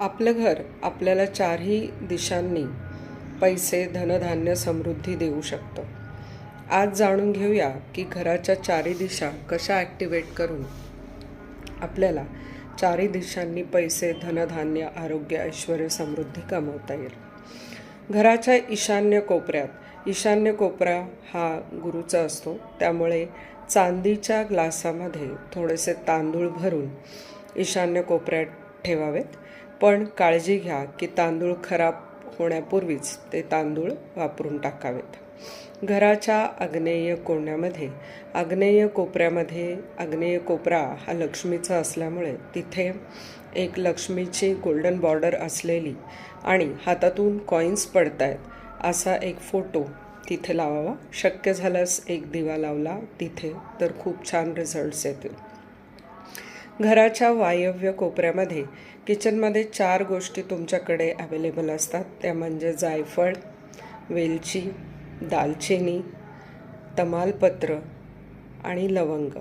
आपलं घर आपल्याला चारही दिशांनी पैसे धनधान्य समृद्धी देऊ शकतं. आज जाणून घेऊया की घराच्या चारी दिशा कशा ॲक्टिवेट करून आपल्याला चारी दिशांनी पैसे धनधान्य आरोग्य ऐश्वर समृद्धी कमवता येईल. घराच्या ईशान्य कोपऱ्यात ईशान्य कोपरा हा गुरुचा असतो. त्यामुळे चांदीच्या ग्लासामध्ये थोडेसे तांदूळ भरून ईशान्य कोपऱ्यात ठेवावेत. पण काळजी घ्या की तांदूळ खराब होण्यापूर्वीच ते तांदूळ वापरून टाकावेत. घराच्या आग्नेय कोण्यामध्ये आग्नेय कोपऱ्यामध्ये आग्नेय कोपरा हा लक्ष्मीचा असल्यामुळे तिथे एक लक्ष्मीची गोल्डन बॉर्डर असलेली आणि हातातून कॉईन्स पडत आहेत असा एक फोटो तिथे लावावा. शक्य झाल्यास एक दिवा लावला तिथे तर खूप छान रिझल्ट्स येतील. घराच्या वायव्य कोपऱ्यामध्ये किचनमध्ये चार गोष्टी तुमच्याकडे अवेलेबल असतात. त्या म्हणजे जायफळ वेलची दालचिनी तमालपत्र आणि लवंग.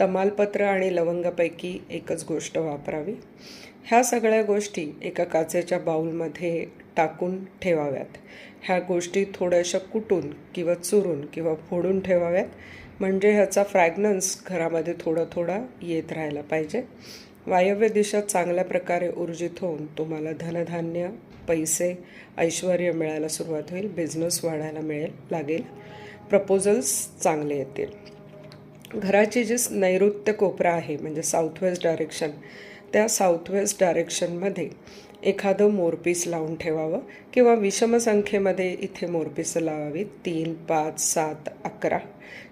तमालपत्र आणि लवंगापैकी एकच गोष्ट वापरावी. ह्या सगळ्या गोष्टी एका काचेच्या बाऊलमध्ये टाकून ठेवाव्यात. ह्या गोष्टी थोड्याशा कुटून किंवा चुरून किंवा फोडून ठेवाव्यात. म्हणजे ह्याचा फ्रॅग्नन्स घरामध्ये थोडा थोडा येत राहायला पाहिजे. वायव्य दिशा चांगल्या प्रकारे ऊर्जित होऊन तुम्हाला धनधान्य पैसे ऐश्वर मिळायला सुरुवात होईल बिझनेस वाढायला मिळेल लागेल. प्रपोजल्स चांगले येतील. घराची जी नैऋत्य कोपरा आहे म्हणजे साऊथ वेस्ट डायरेक्शन त्या साऊथ वेस्ट डायरेक्शनमध्ये एखादं मोरपीस लावून ठेवावं किंवा विषम संख्येमध्ये इथे मोरपीस लावावीत. तीन पाच सात अकरा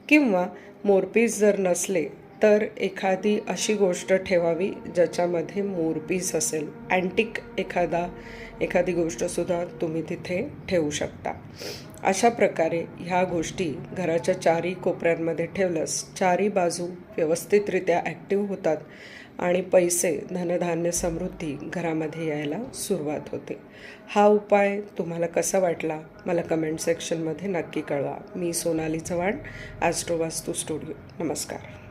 किंवा मोरपीस जर नसले तर एखादी अशी गोष्ट ठेवावी ज्याच्यामध्ये मोरपीस असेल. अँटिक एखादा एखादी गोष्टसुद्धा तुम्ही तिथे ठेवू शकता. अशा प्रकारे ह्या गोष्टी घराच्या चारी कोपऱ्यांमध्ये ठेवल्यास चारी बाजू व्यवस्थितरित्या ॲक्टिव्ह होतात आणि पैसे धनधान्य समृद्धी घरामध्ये यायला सुरुवात होते. हा उपाय तुम्हाला कसा वाटला? मला कमेंट सेक्शनमध्ये नक्की कळवा. मी सोनाली चव्हाण ॲस्ट्रोवास्तू स्टुडिओ नमस्कार.